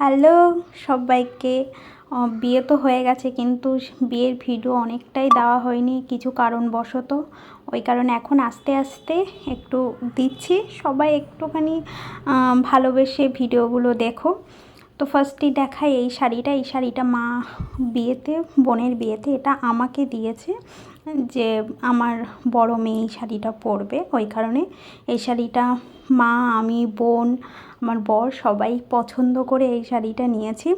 Hello সবাইকে। বিয়ে তো হয়ে গেছে কিন্তু বিয়ের ভিডিও অনেকটাই দেওয়া হয়নি, কিছু কারণবশত। ওই কারণে এখন আস্তে আস্তে একটু দিচ্ছি। সবাই একটুখানি ভালোবেসে ভিডিওগুলো দেখো। তো ফার্স্টেই দেখাই এই শাড়িটা। এই শাড়িটা মা বিয়েতে, বোনের বিয়েতে এটা আমাকে দিয়েছে যে আমার বড় মেয়ে এই শাড়িটা পরবে। ওই কারণে এই শাড়িটা মা, আমি, বোন, আমার বর সবাই পছন্দ করে এই শাড়িটা নিয়েছি।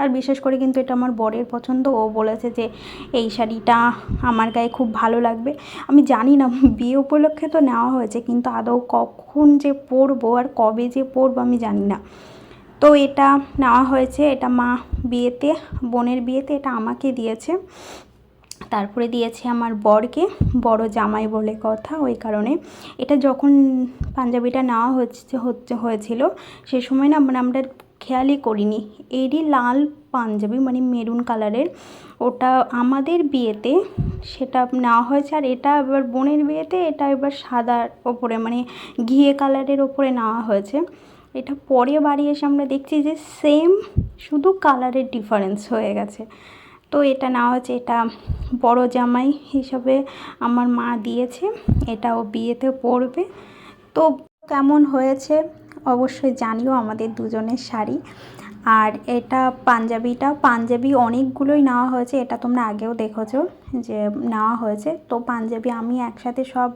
আর বিশেষ করে কিন্তু এটা আমার বরের পছন্দ। ও বলেছে যে এই শাড়িটা আমার গায়ে খুব ভালো লাগবে। আমি জানি না, বিয়ে উপলক্ষে তো নেওয়া হয়েছে, কিন্তু আদৌ কখন যে পরবো আর কবে যে পরবো আমি জানি না। তো এটা নেওয়া হয়েছে, এটা মা বিয়েতে, বোনের বিয়েতে এটা আমাকে দিয়েছে। তারপরে দিয়েছে আমার বরকে, বড় জামাই বলে কথা ওই কারণে। এটা যখন পাঞ্জাবিটা নেওয়া হচ্ছে হচ্ছে, হয়েছিল, সে সময় না মানে আমরা খেয়ালই করিনি। এরই লাল পাঞ্জাবি মানে মেরুন কালারের, ওটা আমাদের বিয়েতে সেটা নেওয়া হয়েছে। আর এটা এবার বোনের বিয়েতে, এটা এবার সাদার ওপরে মানে ঘিয়ে কালারের ওপরে নেওয়া হয়েছে। এটা পরে বাড়ি এসে আমরা দেখছি যে সেম শুধু কালারের ডিফারেন্স হয়ে গেছে। তো এটা নেওয়া হচ্ছে এটা বড় জামাই হিসাবে আমার মা দিয়েছে, এটাও বিয়েতে পরবে। তো কেমন হয়েছে অবশ্যই জানিও আমাদের দুজনের শাড়ি। আর এটা পাঞ্জাবিটা, পাঞ্জাবি অনেকগুলোই নেওয়া হয়েছে, এটা তোমরা আগেও দেখেছ যে নেওয়া হয়েছে। তো পাঞ্জাবি আমি একসাথে সব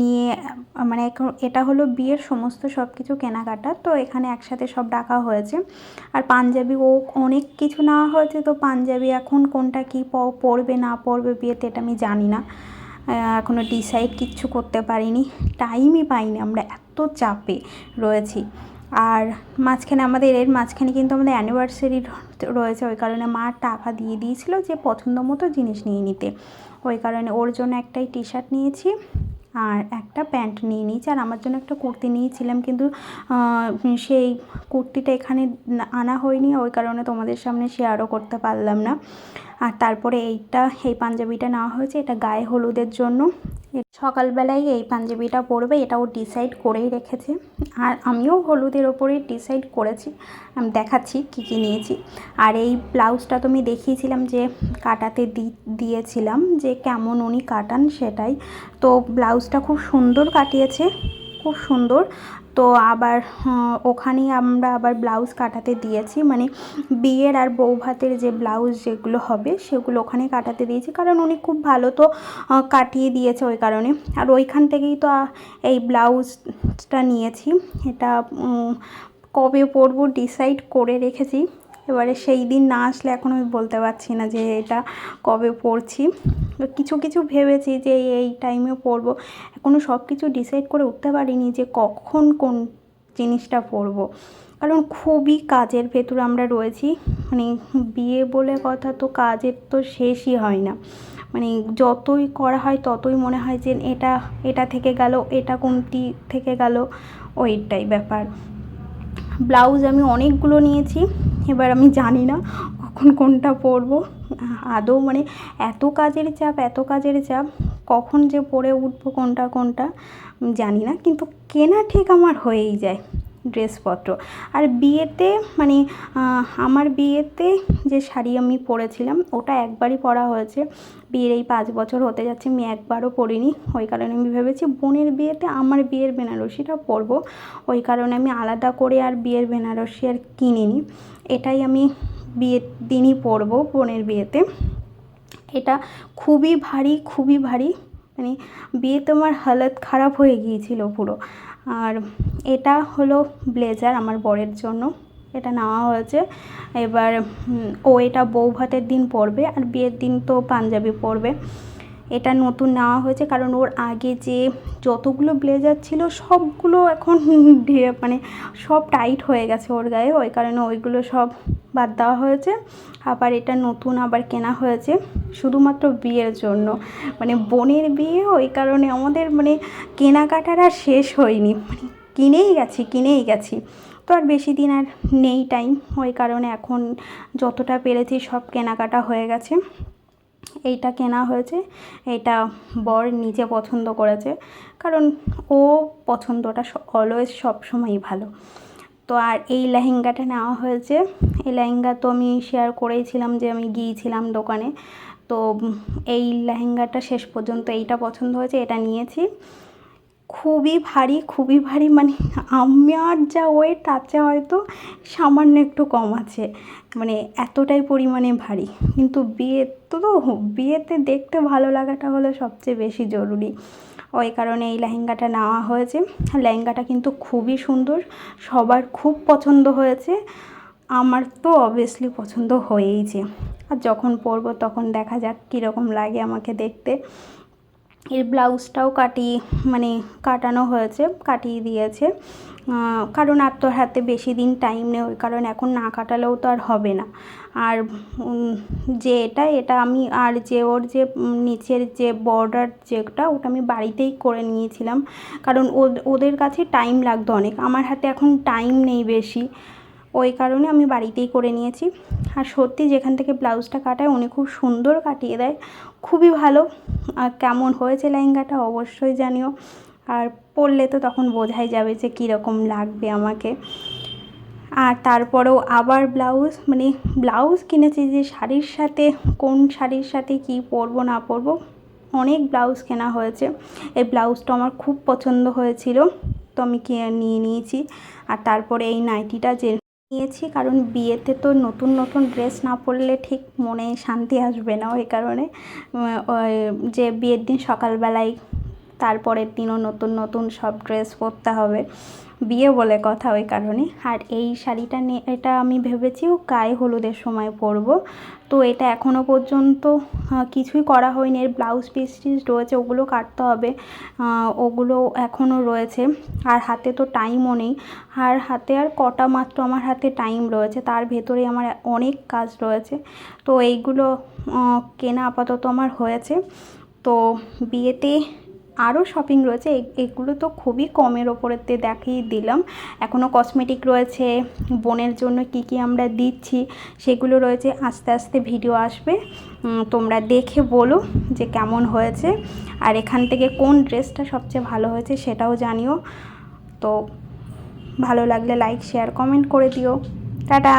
নিয়ে মানে এটা হলো বিয়ের সমস্ত সব কিছু কেনাকাটা, তো এখানে একসাথে সব ডাকা হয়েছে। আর পাঞ্জাবি ও অনেক কিছু নেওয়া হয়েছে, তো পাঞ্জাবি এখন কোনটা কী পরবে না পরবে বিয়েতে এটা আমি জানি না। এখনও ডিসাইড কিচ্ছু করতে পারিনি টাইমই পাইনি, আমরা এত চাপে রয়েছি। আর মাঝখানে আমাদের এর মাঝখানে কিন্তু আমাদের অ্যানিভার্সারি রয়েছে, ওই কারণে মা টাকা দিয়ে দিয়েছিল যে পছন্দ মতো জিনিস নিয়ে নিতে। ওই কারণে ওর জন্য একটাই টি শার্ট নিয়েছি আর একটা প্যান্ট নিয়ে নিয়েছি। আর আমার জন্য একটা কুর্তি নিয়েছিলাম কিন্তু সেই কুর্তিটা এখানে আনা হয়নি, ওই কারণে তোমাদের সামনে শেয়ারও করতে পারলাম না। আর তারপরে এইটা, এই পাঞ্জাবিটা নেওয়া হয়েছে, এটা গায়ে হলুদের জন্য। সকালবেলায় এই পাঞ্জাবিটা পরবে এটাও ডিসাইড করেই রেখেছে। আর আমিও হলুদের ওপরে ডিসাইড করেছি। আমি দেখাচ্ছি কী কী নিয়েছি। আর এই ব্লাউজটা তো আমি দেখিয়েছিলাম যে কাটাতে দিয়েছিলাম যে কেমন উনি কাটান সেটাই। তো ব্লাউজটা খুব সুন্দর কাটিয়েছে, খুব সুন্দর। তো আবার ওখানেই আমরা আবার ব্লাউজ কাটাতে দিয়েছি। মানে বিয়ের আর বউ ভাতের যে ব্লাউজ যেগুলো হবে, সেগুলো ওখানে কাটাতে দিয়েছি। কারণ উনি খুব ভালো তো কাটিয়ে দিয়েছে ওই কারণে। আর ওইখান থেকেই তো এই ব্লাউজটা নিয়েছি। এটা কবে পরবো, ডিসাইড করে রেখেছি। এবারে সেই দিন না আসলে এখন আমি বলতে পারছি না যে এটা কবে পড়ছি। কিছু কিছু ভেবেছি যে এই টাইমে পড়ব। এখনও সব কিছু ডিসাইড করে উঠতে পারিনি যে কখন কোন জিনিসটা পড়ব। কারণ খুবই কাজের ভেতর আমরা রয়েছি। মানে বিয়ে বলে কথা তো কাজের তো শেষই হয় না। মানে যতই করা হয় ততই মনে হয় যে এটা এটা থেকে গেল, এটা কোনটি থেকে গেল, ওইটাই ব্যাপার। ব্লাউজ আমি অনেকগুলো নিয়েছি, এবার আমি জানি না কখন কোনটা পরবো। আদৌ মানে এত কাজের চাপ, এত কাজের চাপ, কখন যে পরে উঠবো কোনটা কোনটা জানি না, কিন্তু কেনা ঠিক আমার হয়েই যায়। ড্রেসপত্র। আর বিয়েতে মানে আমার বিয়েতে যে শাড়ি আমি পরেছিলাম, ওটা একবারই পরা হয়েছে। বিয়ের এই পাঁচ বছর হতে যাচ্ছে, আমি একবারও পরিনি। ওই কারণে আমি ভেবেছি বোনের বিয়েতে আমার বিয়ের বেনারসিটা পরবো। ওই কারণে আমি আলাদা করে আর বিয়ের বেনারসি আর কিনিনি। এটাই আমি বিয়ের দিনই পরবো বোনের বিয়েতে। এটা খুবই ভারী খুবই ভারী। মানে বিয়েতে আমার হালত খারাপ হয়ে গিয়েছিল পুরো। আর এটা হলো ব্লেজার আমার বরের জন্য। এটা নেওয়া হয়েছে। এবার ও এটা বউ ভাতের দিন পরবে আর বিয়ের দিন তো পাঞ্জাবি পরবে। এটা নতুন নেওয়া হয়েছে কারণ ওর আগে যে যতগুলো ব্লেজার ছিল সবগুলো এখন মানে সব টাইট হয়ে গেছে ওর গায়ে। ওই কারণে ওইগুলো সব বাদ দেওয়া হয়েছে। আবার এটা নতুন আবার কেনা হয়েছে শুধুমাত্র বিয়ের জন্য। মানে বোনের বিয়ে, ওই কারণে আমাদের মানে কেনাকাটার আর শেষ হয়নি। মানে কিনেই গেছি কিনেই গেছি। তো আর বেশি দিন আর নেই টাইম ওই কারণে এখন যতটা পেরেছি সব কেনাকাটা হয়ে গেছে। এইটা কেনা হয়েছে এটা বর নিজে পছন্দ করেছে, কারণ ও পছন্দটা অলওয়েজ সব সময়ই ভালো। তো আর এই লেহেঙ্গাটা নেওয়া হয়েছে, এই লেহেঙ্গা তো আমি শেয়ার করেইছিলাম যে আমি গিয়েছিলাম দোকানে, তো এই লেহেঙ্গাটা শেষ পর্যন্ত এইটা পছন্দ হয়েছে, এটা নিয়েছি। খুবই ভারী খুবই ভারী মানে আমার যা ওয়েট তার চেয়ে হয়তো সামান্য একটু কম আছে। মানে এতটাই পরিমাণে ভারী। কিন্তু বিয়ে তো তো বিয়েতে দেখতে ভালো লাগাটা হলো সবচেয়ে বেশি জরুরি। ওই কারণে এই লেহেঙ্গাটা নেওয়া হয়েছে। লেহেঙ্গাটা কিন্তু খুবই সুন্দর, সবার খুব পছন্দ হয়েছে। আমার তো অবভিয়াসলি পছন্দ হয়েইছে। আর যখন পরবো তখন দেখা যাক কীরকম লাগে আমাকে দেখতে। এর ব্লাউজটাও কাটিয়ে মানে কাটানো হয়েছে, কাটিয়ে দিয়েছে। কারণ আর তোর হাতে বেশি দিন টাইম নেই, ওই কারণে এখন না কাটালেও তো আর হবে না। আর যে এটা এটা আমি, আর যে ওর যে নিচের যে বর্ডার যেটা, ওটা আমি বাড়িতেই করে নিয়েছিলাম। কারণ ওদের কাছে টাইম লাগতো অনেক। আমার হাতে এখন টাইম নেই বেশি। ওই কারণে আমি বাড়িতেই করে নিয়েছি। আর সত্যি যেখান থেকে ব্লাউজটা কাটায়, উনি খুব সুন্দর কাটিয়ে দেয়। খুবই ভালো। আর কেমন হয়েছে লেহেঙ্গাটা অবশ্যই জানিও। আর পরলে তো তখন বোঝাই যাবে যে কীরকম লাগবে আমাকে। আর তারপরেও আবার ব্লাউজ মানে ব্লাউজ কিনেছি যে শাড়ির সাথে, কোন শাড়ির সাথে কী পরবো, না পরবো, অনেক ব্লাউজ কেনা হয়েছে। এই ব্লাউজটা আমার খুব পছন্দ হয়েছিল, তো আমি নিয়ে নিয়েছি। আর তারপরে এই নাইটিটা যে নিয়েছি, কারণ বিয়েতে তো নতুন নতুন ড্রেস না পরলে ঠিক মনে শান্তি আসবে না। ওই কারণে যে বিয়ের দিন সকালবেলায়, তারপরের দিনও নতুন নতুন সব ড্রেস পরতে হবে। বিয়ে বলে কথা ওই কারণে। আর এই শাড়িটা নিয়ে এটা আমি ভেবেছি গায়ে হলুদের সময় পরবো। তো এটা এখনও পর্যন্ত কিছুই করা হয়নি। এর ব্লাউজ পিস টিস রয়েছে, ওগুলো কাটতে হবে। ওগুলো এখনও রয়েছে। আর হাতে তো টাইমও নেই। আর হাতে আর কটা মাত্র আমার হাতে টাইম রয়েছে। তার ভেতরে আমার অনেক কাজ রয়েছে। তো এইগুলো কেনা আপাতত আমার হয়েছে। তো বিয়েতে আরও শপিং রয়েছে। এগুলো তো খুবই কমের ওপরেতে দেখিয়ে দিলাম। এখনও কসমেটিক রয়েছে। বোনের জন্য কি কি আমরা দিচ্ছি, সেগুলো রয়েছে। আস্তে আস্তে ভিডিও আসবে। তোমরা দেখে বলো যে কেমন হয়েছে। আর এখান থেকে কোন ড্রেসটা সবচেয়ে ভালো হয়েছে সেটাও জানিও। তো ভালো লাগলে লাইক শেয়ার কমেন্ট করে দিও। টাটা!